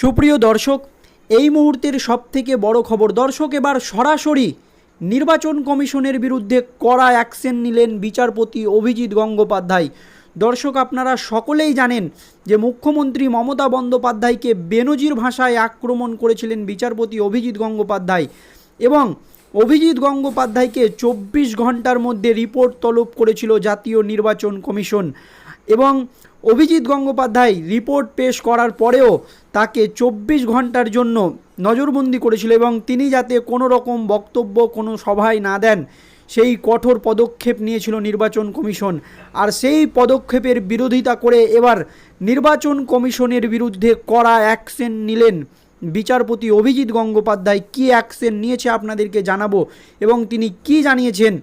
সুপ্রিয় দর্শক, এই মুহূর্তের সবথেকে বড় খবর, দর্শক এবার সরাসরি নির্বাচন কমিশনের বিরুদ্ধে কড়া অ্যাকশন নিলেন বিচারপতি অভিজিৎ গঙ্গোপাধ্যায়। দর্শক, আপনারা সকলেই জানেন যে মুখ্যমন্ত্রী মমতা বন্দ্যোপাধ্যায়কে বেনজির ভাষায় আক্রমণ করেছিলেন বিচারপতি অভিজিৎ গঙ্গোপাধ্যায় এবং অভিজিৎ গঙ্গোপাধ্যায়কে চব্বিশ ঘণ্টার মধ্যে রিপোর্ট তলব করেছিল জাতীয় নির্বাচন কমিশন এবং অভিজিৎ গঙ্গোপাধ্যায় রিপোর্ট পেশ করার পরেও তাকে চব্বিশ ঘণ্টার জন্য নজরবন্দি করেছিল এবং তিনি যাতে কোনো রকম বক্তব্য কোনো সভায় না দেন, সেই কঠোর পদক্ষেপ নিয়েছিল নির্বাচন কমিশন। আর সেই পদক্ষেপের বিরোধিতা করে এবার নির্বাচন কমিশনের বিরুদ্ধে কড়া অ্যাকশন নিলেন বিচারপতি অভিজিৎ গঙ্গোপাধ্যায়। কী অ্যাকশন নিয়েছে আপনাদেরকে জানাব এবং তিনি কি জানিয়েছেন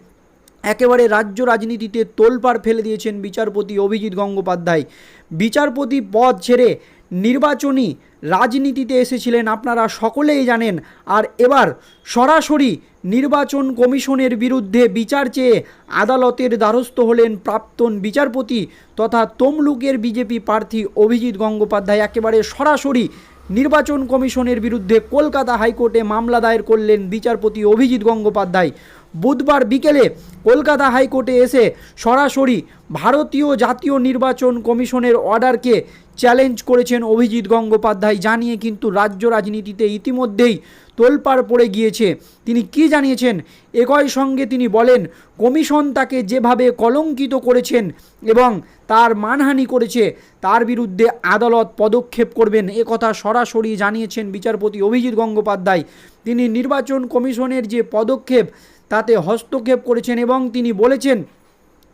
একেবারে রাজ্য রাজনীতিতে তোলপাড় ফেলে দিয়েছেন বিচারপতি অভিজিৎ গঙ্গোপাধ্যায়। বিচারপতি পদ ছেড়ে নির্বাচনী রাজনীতিতে এসেছিলেন আপনারা সকলেই জানেন। আর এবার সরাসরি নির্বাচন কমিশনের বিরুদ্ধে বিচার চেয়ে আদালতের দ্বারস্থ হলেন প্রাক্তন বিচারপতি তথা তমলুকের বিজেপি প্রার্থী অভিজিৎ গঙ্গোপাধ্যায়। একেবারে সরাসরি নির্বাচন কমিশনের বিরুদ্ধে কলকাতা হাইকোর্টে মামলা দায়ের করলেন বিচারপতি অভিজিৎ গঙ্গোপাধ্যায়। বুধবার বিকেলে কলকাতা হাইকোর্টে এসে সরাসরি ভারতীয় জাতীয় নির্বাচন কমিশনের অর্ডারকে চ্যালেঞ্জ করেছেন অভিজিৎ গঙ্গোপাধ্যায়। জানিয়ে কিন্তু রাজ্য রাজনীতিতে ইতিমধ্যেই তোলপাড় পড়ে গিয়েছে। তিনি কি জানিয়েছেন? একই সঙ্গে তিনি বলেন, কমিশন তাকে যেভাবে কলঙ্কিত করেছেন এবং তার মানহানি করেছে, তার বিরুদ্ধে আদালত পদক্ষেপ করবেন একথা সরাসরি জানিয়েছেন বিচারপতি অভিজিৎ গঙ্গোপাধ্যায়। তিনি নির্বাচন কমিশনের যে পদক্ষেপ তাতে হস্তক্ষেপ করেছেন এবং তিনি বলেছেন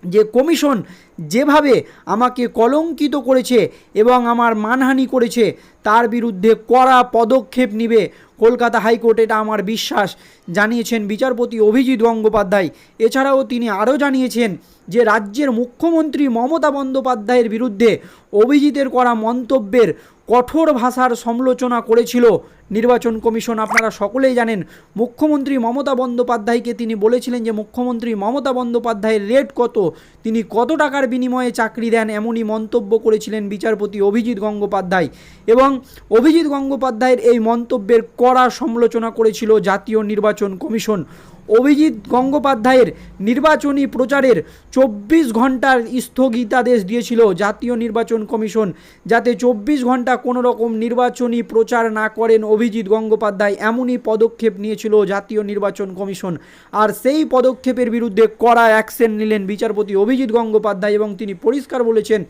যে কমিশন যেভাবে আমাকে কলঙ্কিত করেছে এবং আমার মানহানি করেছে, তার বিরুদ্ধে কড়া পদক্ষেপ নিবে কলকাতা হাইকোর্ট, এটা আমার বিশ্বাস, জানিয়েছেন বিচারপতি অভিজিৎ গঙ্গোপাধ্যায়। এছাড়াও তিনি আরও জানিয়েছেন যে রাজ্যের মুখ্যমন্ত্রী মমতা বন্দ্যোপাধ্যায়ের বিরুদ্ধে অভিজিতের করা মন্তব্যের কঠোর ভাষার সমালোচনা করেছিল নির্বাচন কমিশন, আপনারা সকলেই জানেন, মুখ্যমন্ত্রী মমতা বন্দ্যোপাধ্যায়কে তিনি বলেছিলেন যে, মুখ্যমন্ত্রী মমতা বন্দ্যোপাধ্যায়ের রেট কত? তিনি কত টাকার বিনিময়ে চাকরি দেন? এমনই মন্তব্য করেছিলেন বিচারপতি অভিজিৎ গঙ্গোপাধ্যায়। এবং অভিজিৎ গঙ্গোপাধ্যায়ের এই মন্তব্যের কড়া সমালোচনা করেছিল জাতীয় নির্বাচন কমিশন। অভিজিৎ গঙ্গোপাধ্যায়ের নির্বাচনী প্রচারের চব্বিশ ঘণ্টার স্থগিতাদেশ দিয়েছিল জাতীয় নির্বাচন কমিশন। যাতে চব্বিশ ঘণ্টা কোনো রকম নির্বাচনী প্রচার না করেন অভিজিৎ গঙ্গোপাধ্যায়, এমনই পদক্ষেপ নিয়েছিল জাতীয় নির্বাচন কমিশন। আর সেই পদক্ষেপের বিরুদ্ধে কড়া অ্যাকশন নিলেন বিচারপতি অভিজিৎ গঙ্গোপাধ্যায় এবং তিনি পরিষ্কার বলেছেন,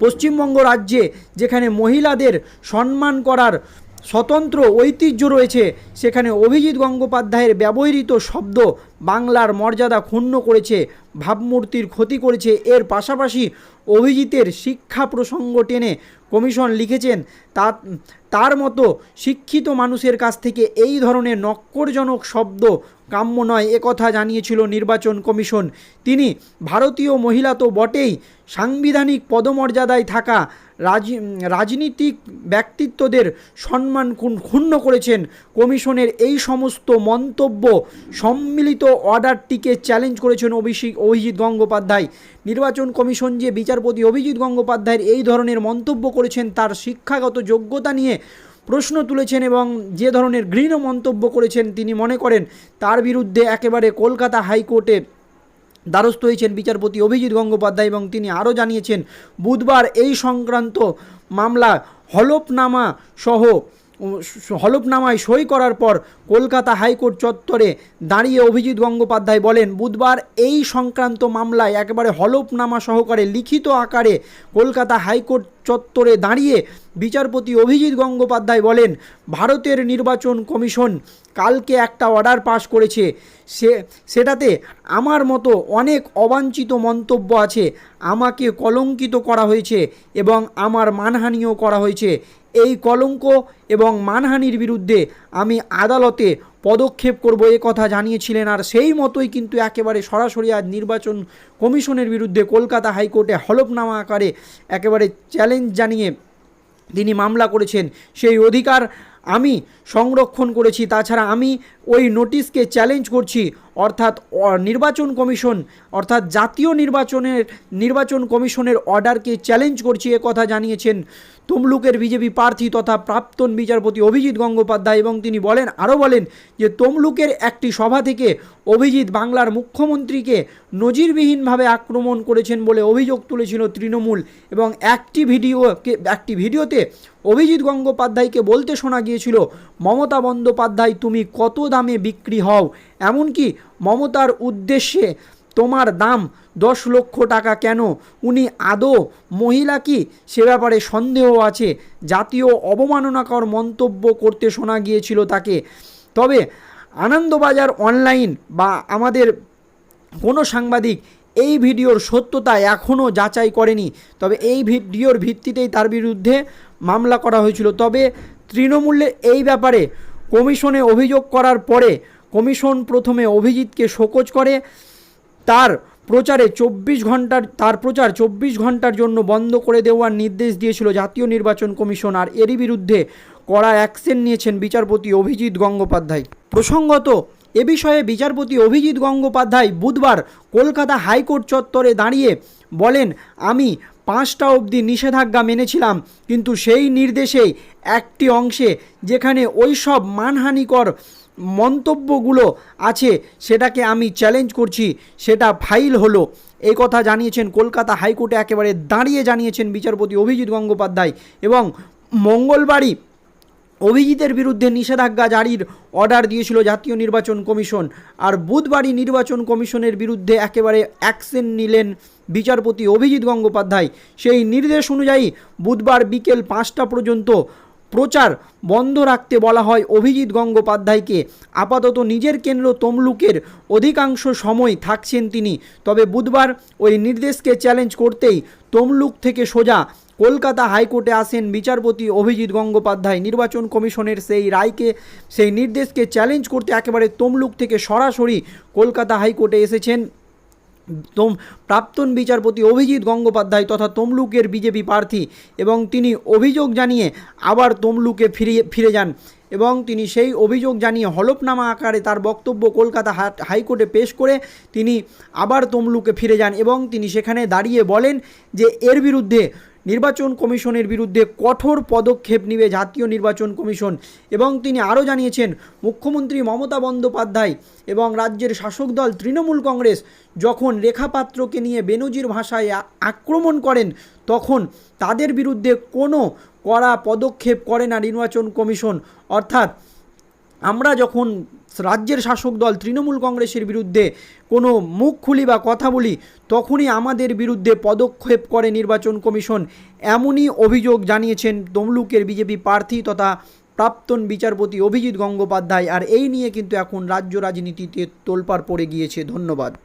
পশ্চিমবঙ্গ রাজ্যে যেখানে মহিলাদের সম্মান করার স্বতন্ত্র ঐতিহ্য রয়েছে। সেখানে অভিজিৎ গঙ্গোপাধ্যায়ের ব্যবহৃত শব্দ বাংলার মর্যাদা ক্ষুণ্ণ করেছে, ভাবমূর্তির ক্ষতি করেছে। এর পাশাপাশি অভিজিতের শিক্ষা প্রসঙ্গ টেনে কমিশন লিখেছেন, তা তার মতো শিক্ষিত মানুষের কাছ থেকে এই ধরনের নক্করজনক শব্দ কাম্য নয় একথা জানিয়েছিল নির্বাচন কমিশন। তিনি, ভারতীয় মহিলা তো বটেই সাংবিধানিক পদমর্যাদায় থাকা রাজ, রাজনীতিক ব্যক্তিত্বদের সম্মান ক্ষুণ্ণ করেছেন। কমিশনের এই সমস্ত মন্তব্য সম্মিলিত অর্ডারটিকে চ্যালেঞ্জ করেছেন অভিষেক, অভিজিৎ গঙ্গোপাধ্যায়। নির্বাচন কমিশন যে বিচারপতি অভিজিৎ গঙ্গোপাধ্যায়ের এই ধরনের মন্তব্য করেছেন, তার শিক্ষাগত যোগ্যতা নিয়ে প্রশ্ন তুলেছেন এবং যে ধরনের ঘৃণ মন্তব্য করেছেন তিনি মনে করেন, তার বিরুদ্ধে একেবারে কলকাতা হাইকোর্টে দ্বারস্থ হয়েছেন বিচারপতি অভিজিৎ গঙ্গোপাধ্যায় এবং তিনি আরও জানিয়েছেন, বুধবার এই সংক্রান্ত মামলা হলফনামা সহ হলফনামায় সই করার পর কলকাতা হাইকোর্ট চত্বরে দাঁড়িয়ে অভিজিৎ গঙ্গোপাধ্যায় বলেন, বুধবার এই সংক্রান্ত মামলায় একেবারে হলফনামা সহকারে লিখিত আকারে কলকাতা হাইকোর্ট চত্বরে দাঁড়িয়ে বিচারপতি অভিজিৎ গঙ্গোপাধ্যায় বলেন, ভারতের নির্বাচন কমিশন কালকে একটা অর্ডার পাশ করেছে। সে, সেটাতে আমার মতো অনেক অবাঞ্ছিত মন্তব্য আছে। আমাকে কলঙ্কিত করা হয়েছে এবং আমার মানহানিও করা হয়েছে। এই কলঙ্ক এবং মানহানির বিরুদ্ধে আমি আদালতে পদক্ষেপ করব এ কথা জানিয়েছিলেন। আর সেই মতোই কিন্তু একেবারে সরাসরি আজ নির্বাচন কমিশনের বিরুদ্ধে কলকাতা হাইকোর্টে হলফনামা আকারে একেবারে চ্যালেঞ্জ জানিয়ে তিনি মামলা করেছেন। সেই অধিকার আমি সংরক্ষণ করেছি। তাছাড়া আমি ওই নোটিশকে চ্যালেঞ্জ করছি। অর্থাৎ নির্বাচন কমিশন, অর্থাৎ জাতীয় নির্বাচনের, নির্বাচন কমিশনের অর্ডারকে চ্যালেঞ্জ করছি কথা জানিয়েছেন তমলুকের বিজেপি প্রার্থী তথা প্রাক্তন বিচারপতি অভিজিৎ গঙ্গোপাধ্যায় এবং তিনি বলেন, আরও বলেন যে তমলুকের একটি সভা থেকে অভিজিৎ বাংলার মুখ্যমন্ত্রীকে নজিরবিহীনভাবে আক্রমণ করেছেন বলে অভিযোগ তুলেছিল তৃণমূল এবং একটি ভিডিওকে, একটি ভিডিওতে অভিজিৎ গঙ্গোপাধ্যায়কে বলতে শোনা গিয়েছিল মমতা বন্দ্যোপাধ্যায় তুমি কত দামে বিক্রি হও? এমনকি মমতার উদ্দেশ্যে তোমার দাম দশ লক্ষ টাকা কেন? উনি আদৌ মহিলা কি? সে ব্যাপারে সন্দেহ আছে। জাতীয় অবমাননাকর মন্তব্য করতে শোনা গিয়েছিল তাকে। তবে আনন্দবাজার অনলাইন বা আমাদের কোনো সাংবাদিক এই ভিডিওর সত্যতা এখনও যাচাই করেনি। তবে এই ভিডিওর ভিত্তিতেই তার বিরুদ্ধে মামলা করা হয়েছিল। তবে তৃণমূলের এই ব্যাপারে কমিশনে অভিযোগ করার পরে কমিশন প্রথমে অভিজিৎকে শোকজ করে। তার প্রচারে চব্বিশ ঘণ্টার, তার প্রচার চব্বিশ ঘণ্টার জন্য বন্ধ করে দেওয়ার নির্দেশ দিয়েছিল জাতীয় নির্বাচন কমিশন। আর এরই বিরুদ্ধে কড়া অ্যাকশন নিয়েছেন বিচারপতি অভিজিৎ গঙ্গোপাধ্যায়। প্রসঙ্গত, এ বিষয়ে বিচারপতি অভিজিৎ গঙ্গোপাধ্যায় বুধবার কলকাতা হাইকোর্ট চত্বরে দাঁড়িয়ে বলেন, আমি পাঁচটা অবধি নিষেধাজ্ঞা মেনেছিলাম, কিন্তু সেই নির্দেশে একটি অংশে যেখানে ওই সব মানহানিকর মন্তব্যগুলো আছে সেটাকে আমি চ্যালেঞ্জ করছি, সেটা ফাইল হলো। এই কথা জানিয়েছেন কলকাতা হাইকোর্টে একেবারে দাঁড়িয়ে জানিয়েছেন বিচারপতি অভিজিৎ গঙ্গোপাধ্যায় এবং মঙ্গলবারই অভিজিতের বিরুদ্ধে নিষেধাজ্ঞা জারির অর্ডার দিয়েছিল জাতীয় নির্বাচন কমিশন। আর বুধবারই নির্বাচন কমিশনের বিরুদ্ধে একেবারে অ্যাকশন নিলেন বিচারপতি অভিজিৎ গঙ্গোপাধ্যায়। সেই নির্দেশ অনুযায়ী বুধবার বিকেল পাঁচটা পর্যন্ত প্রচার বন্ধ রাখতে বলা হয় অভিজিৎ গঙ্গোপাধ্যায়কে। আপাতত নিজের কেন্দ্র তমলুকের অধিকাংশ সময় থাকছেন তিনি। তবে বুধবার ওই নির্দেশকে চ্যালেঞ্জ করতেই তমলুক থেকে সোজা কলকাতা হাইকোর্টে আসেন বিচারপতি অভিজিৎ গঙ্গোপাধ্যায়। নির্বাচন কমিশনের সেই রায়কে, সেই নির্দেশকে চ্যালেঞ্জ করতে একেবারে তমলুক থেকে সরাসরি কলকাতা হাইকোর্টে এসেছেন। তোম, প্রাক্তন বিচারপতি অভিজিৎ গঙ্গোপাধ্যায় তথা তমলুকের বিজেপি প্রার্থী এবং তিনি অভিযোগ জানিয়ে আবার তমলুকে ফিরিয়ে, ফিরে যান এবং তিনি সেই অভিযোগ জানিয়ে হলফনামা আকারে তার বক্তব্য কলকাতা হাইকোর্টে পেশ করে তিনি আবার তমলুকে ফিরে যান এবং তিনি সেখানে দাঁড়িয়ে বলেন যে এর বিরুদ্ধে নির্বাচন কমিশনের বিরুদ্ধে কঠোর পদক্ষেপ নেবে জাতীয় নির্বাচন কমিশন। এবং তিনি আরও জানিয়েছেন, মুখ্যমন্ত্রী মমতা বন্দ্যোপাধ্যায় এবং রাজ্যের শাসক দল তৃণমূল কংগ্রেস যখন রেখাপাত্রকে নিয়ে বেনজির ভাষায় আক্রমণ করেন, তখন তাদের বিরুদ্ধে কোনো কড়া পদক্ষেপ করে না নির্বাচন কমিশন। অর্থাৎ আমরা যখন রাজ্যের শাসক দল তৃণমূল কংগ্রেসের বিরুদ্ধে কোনো মুখ খুলি বা কথা বলি, তখনই আমাদের বিরুদ্ধে পদক্ষেপ করে নির্বাচন কমিশন। এমনই অভিযোগ জানিয়েছেন তমলুকের বিজেপি প্রার্থী তথা প্রাক্তন বিচারপতি অভিজিৎ গঙ্গোপাধ্যায়। আর এই নিয়ে কিন্তু এখন রাজ্য রাজনীতিতে তোলপাড় পড়ে গিয়েছে। ধন্যবাদ।